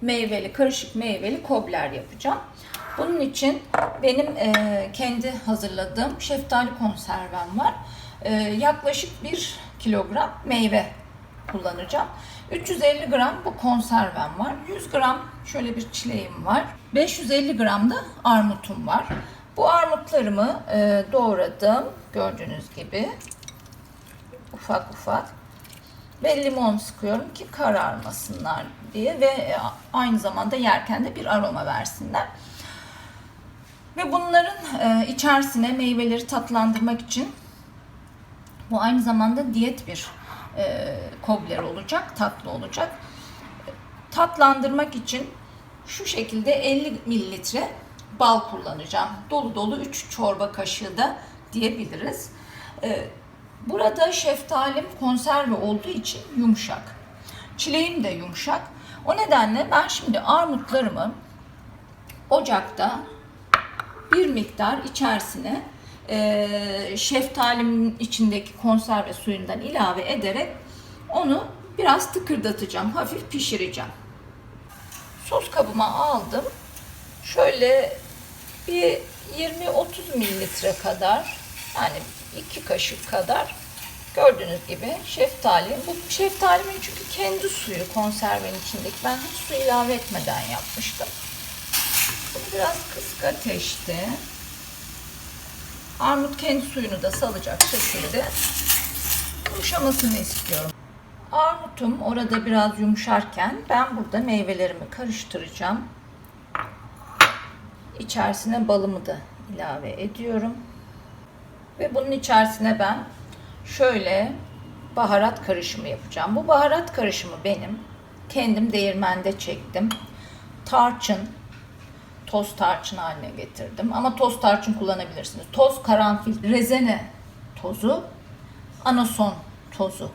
meyveli, karışık meyveli kobler yapacağım. Bunun için benim e, kendi hazırladığım şeftali konservem var. E, yaklaşık 1 kilogram meyve kullanacağım. 350 gram bu konservem var. 100 gram şöyle bir çileğim var. 550 gram da armutum var. Bu armutlarımı e, doğradım. Gördüğünüz gibi ufak ufak ve limon sıkıyorum ki kararmasınlar diye ve e, aynı zamanda yerken de bir aroma versinler. Ve bunların e, içerisine meyveleri tatlandırmak için bu aynı zamanda diyet bir e, kobler olacak, tatlı olacak. Tatlandırmak için şu şekilde 50 mililitre bal kullanacağım. Dolu dolu 3 çorba kaşığı da diyebiliriz. Burada şeftalim konserve olduğu için yumuşak. Çileğim de yumuşak. O nedenle ben şimdi armutlarımı ocakta bir miktar içerisine e, şeftalimin içindeki konserve suyundan ilave ederek onu biraz tıkırdatacağım. Hafif pişireceğim. Sos kabıma aldım. Şöyle bir 20-30 mililitre kadar yani iki kaşık kadar gördüğünüz gibi şeftali. Bu şeftalimin çünkü kendi suyu konservenin içindeki. Ben hiç su ilave etmeden yapmıştım. Biraz kısık ateşte armut kendi suyunu da salacak şekilde yumuşamasını istiyorum. Armutum orada biraz yumuşarken ben burada meyvelerimi karıştıracağım. İçerisine balımı da ilave ediyorum. Ve bunun içerisine ben şöyle baharat karışımı yapacağım. Bu baharat karışımı benim. Kendim değirmende çektim. Tarçın, toz tarçın haline getirdim. Ama toz tarçın kullanabilirsiniz. Toz karanfil, rezene tozu, anason tozu.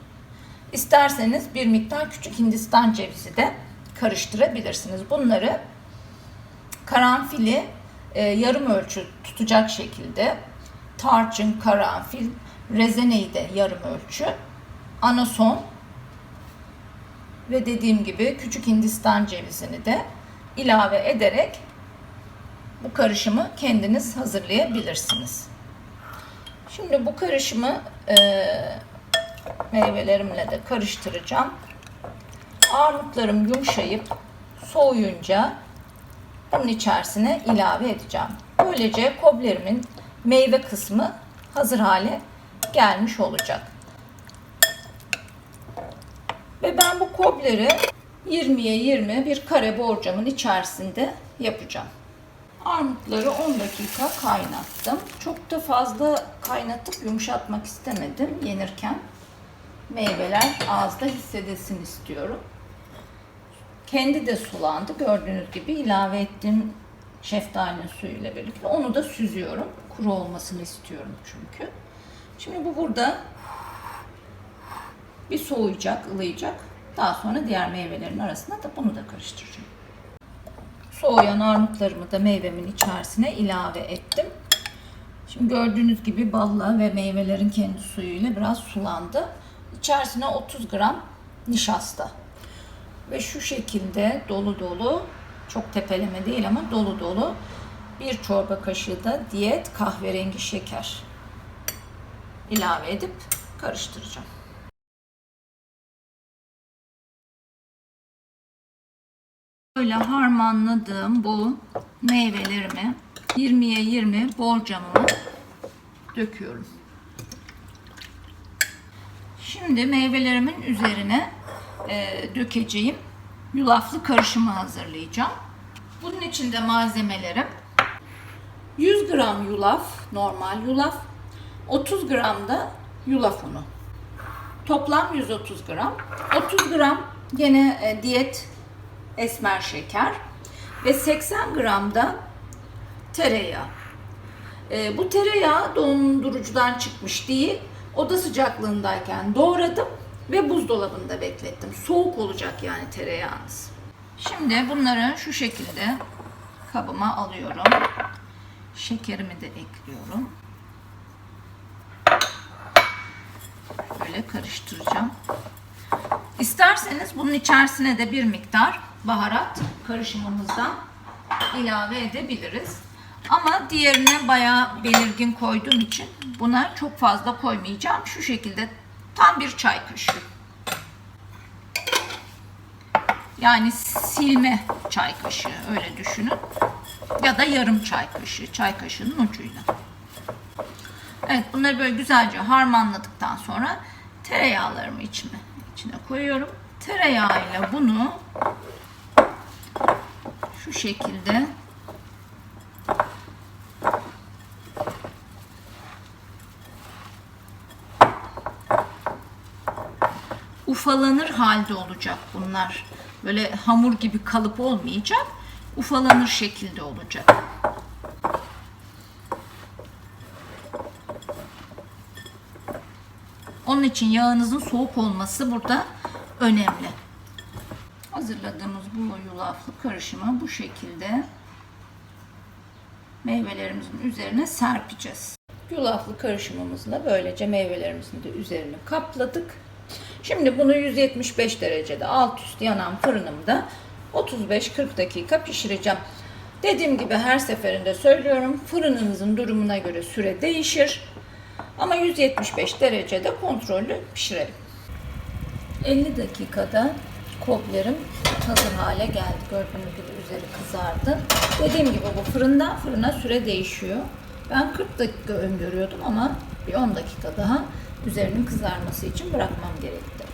İsterseniz bir miktar küçük hindistan cevizi de karıştırabilirsiniz. Bunları karanfili e, yarım ölçü tutacak şekilde tarçın, karanfil, rezeneyi de yarım ölçü, anason ve dediğim gibi küçük hindistan cevizini de ilave ederek bu karışımı kendiniz hazırlayabilirsiniz. Şimdi bu karışımı e, meyvelerimle de karıştıracağım. Armutlarım yumuşayıp soğuyunca bunun içerisine ilave edeceğim. Böylece koblerimin meyve kısmı hazır hale gelmiş olacak. Ve ben bu kobleri 20'ye 20 bir kare borcamın içerisinde yapacağım. Armutları 10 dakika kaynattım. Çok da fazla kaynatıp yumuşatmak istemedim yenirken. Meyveler ağızda hissedesin istiyorum. Kendi de sulandı. Gördüğünüz gibi ilave ettiğim şeftalinin suyuyla birlikte onu da süzüyorum. Kuru olmasını istiyorum çünkü. Şimdi bu burada bir soğuyacak, ılıyacak. Daha sonra diğer meyvelerin arasına da bunu da karıştıracağım. Soğuyan armutlarımı da meyvemin içerisine ilave ettim. Şimdi gördüğünüz gibi balla ve meyvelerin kendi suyuyla biraz sulandı. İçerisine 30 gram nişasta. Ve şu şekilde dolu dolu, çok tepeleme değil ama dolu dolu bir çorba kaşığı da diyet kahverengi şeker ilave edip karıştıracağım. Böyle harmanladığım bu meyvelerimi 20'ye 20 borcamıma döküyorum. Şimdi meyvelerimin üzerine e, dökeceğim yulaflı karışımı hazırlayacağım. Bunun için de malzemelerim 100 gram yulaf, normal yulaf, 30 gram da yulaf unu. Toplam 130 gram. 30 gram gene e, diyet esmer şeker ve 80 gram da tereyağı. E, bu tereyağı dondurucudan çıkmış değil. Oda sıcaklığındayken doğradım ve buzdolabında beklettim. Soğuk olacak yani tereyağınız. Şimdi bunları şu şekilde kabıma alıyorum. Şekerimi de ekliyorum. Böyle karıştıracağım. İsterseniz bunun içerisine de bir miktar baharat karışımımızdan ilave edebiliriz. Ama diğerine bayağı belirgin koyduğum için buna çok fazla koymayacağım. Şu şekilde tam bir çay kaşığı. Yani silme çay kaşığı öyle düşünün. Ya da yarım çay kaşığı, çay kaşığının ucuyla. Evet bunları böyle güzelce harmanladıktan sonra tereyağlarımı içime, içine koyuyorum. Tereyağıyla bunu şu şekilde ufalanır halde olacak bunlar. Böyle hamur gibi kalıp olmayacak. Ufalanır şekilde olacak. Onun için yağınızın soğuk olması burada önemli. Hazırladığımız bu yulaflı karışımı bu şekilde meyvelerimizin üzerine serpeceğiz. Yulaflı karışımımızla böylece meyvelerimizin de üzerini kapladık. Şimdi bunu 175 derecede alt üst yanan fırınımda 35-40 dakika pişireceğim. Dediğim gibi her seferinde söylüyorum fırınınızın durumuna göre süre değişir. Ama 175 derecede kontrollü pişirelim. 50 dakikada koblerim hazır hale geldi. Gördüğünüz gibi üzeri kızardı. Dediğim gibi bu fırından fırına süre değişiyor. Ben 40 dakika öngörüyordum ama bir 10 dakika daha üzerinin kızarması için bırakmam gerekti.